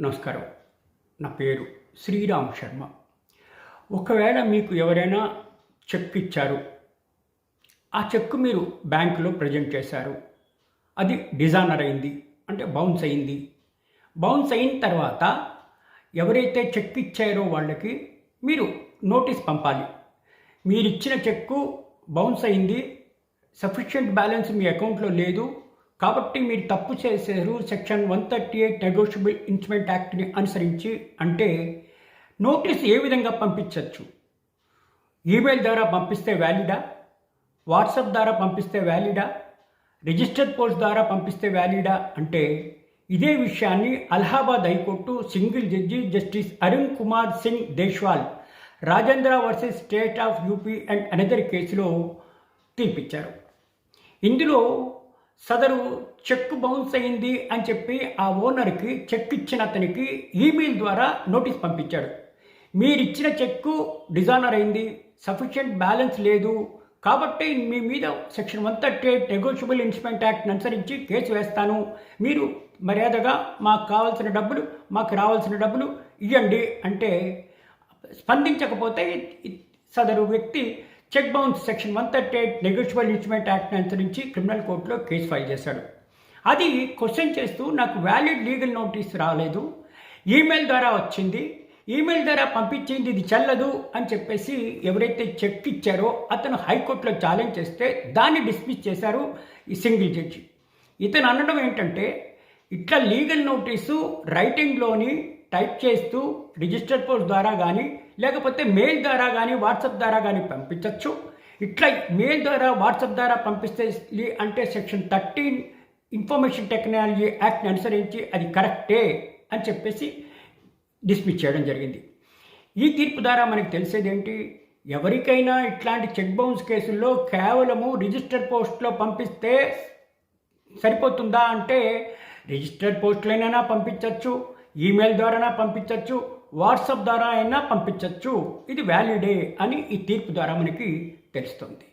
నమస్కారం. నా పేరు శ్రీరామ్ శర్మ. ఒకవేళ మీకు ఎవరైనా చెక్ ఇచ్చారు ఆ చెక్ మీరు బ్యాంకులో ప్రజెంట్ చేశారు. అది డిజానర్ అయింది అంటే బౌన్స్ అయింది. బౌన్స్ అయిన తర్వాత ఎవరైతే చెక్ ఇచ్చారో వాళ్ళకి మీరు నోటీస్ పంపాలి. మీరు ఇచ్చిన చెక్కు బౌన్స్ అయింది సఫిషియంట్ బ్యాలెన్స్ మీ అకౌంట్లో లేదు కాబట్టి మీరు తప్పు చేశారు. Section one thirty eight negotiable instrument యాక్ట్ని అనుసరించి అంటే నోటీస్ ఏ విధంగా పంపించవచ్చు ఈమెయిల్ ద్వారా పంపిస్తే వ్యాలిడా? వాట్సాప్ ద్వారా పంపిస్తే వ్యాలిడా? రిజిస్టర్డ్ పోస్ట్ ద్వారా పంపిస్తే వ్యాలిడా? అంటే ఇదే విషయాన్ని Allahabad high court single judge justice Arun Kumar Singh Deswal Rajendra versus state of UP and another కేసులో తీర్పిచ్చారు. ఇందులో సదరు చెక్ బౌన్స్ అయింది అని చెప్పి ఆ ఓనర్కి చెక్ ఇచ్చిన అతనికి ఈమెయిల్ ద్వారా నోటీస్ పంపించాడు. మీరు ఇచ్చిన చెక్కు డిజానర్ అయింది. సఫిషియంట్ బ్యాలెన్స్ లేదు. కాబట్టి మీ మీద section one thirty eight negotiable instrument act అనుసరించి కేసు వేస్తాను. మీరు మర్యాదగా మాకు కావాల్సిన డబ్బులు మాకు రావాల్సిన డబ్బులు ఇవ్వండి అంటే స్పందించకపోతే సదరు వ్యక్తి cheque bounce section one thirty eight negotiable instrument act అనుసరించి క్రిమినల్ కోర్టులో కేసు ఫైల్ చేశాడు. అది క్వశ్చన్ చేస్తూ నాకు వ్యాలిడ్ లీగల్ నోటీస్ రాలేదు. ఈమెయిల్ ద్వారా వచ్చింది. ఈమెయిల్ ద్వారా పంపించింది ఇది చెల్లదు అని చెప్పేసి ఎవరైతే చెక్ ఇచ్చారో అతను హైకోర్టులో ఛాలెంజ్ చేస్తే దాన్ని డిస్మిస్ చేశారు ఈ సింగిల్ జడ్జి. ఇతను అనడం ఏంటంటే ఇట్లా లీగల్ నోటీసు రైటింగ్లోని టైప్ చేస్తూ రిజిస్టర్ పోస్ట్ ద్వారా కానీ లేకపోతే మెయిల్ ద్వారా కానీ వాట్సాప్ ద్వారా కానీ పంపించవచ్చు ఇట్లా మెయిల్ ద్వారా వాట్సాప్ ద్వారా పంపిస్తే అంటే సెక్షన్ థర్టీన్ ఇన్ఫర్మేషన్ టెక్నాలజీ యాక్ట్ని అనుసరించి అది కరెక్టే అని చెప్పేసి డిస్మిస్ చేయడం జరిగింది. ఈ తీర్పు ద్వారా మనకు తెలిసేది ఏంటి ఎవరికైనా ఇట్లాంటి చెక్ బౌన్స్ కేసుల్లో కేవలము రిజిస్టర్ పోస్ట్లో పంపిస్తే సరిపోతుందా అంటే రిజిస్టర్ పోస్టులైనా పంపించవచ్చు ఈమెయిల్ ద్వారా పంపించవచ్చు వాట్సాప్ ద్వారా అయినా పంపించవచ్చు ఇది వ్యాలిడే అని ఈ తీర్పు ద్వారా మనకి తెలుస్తుంది.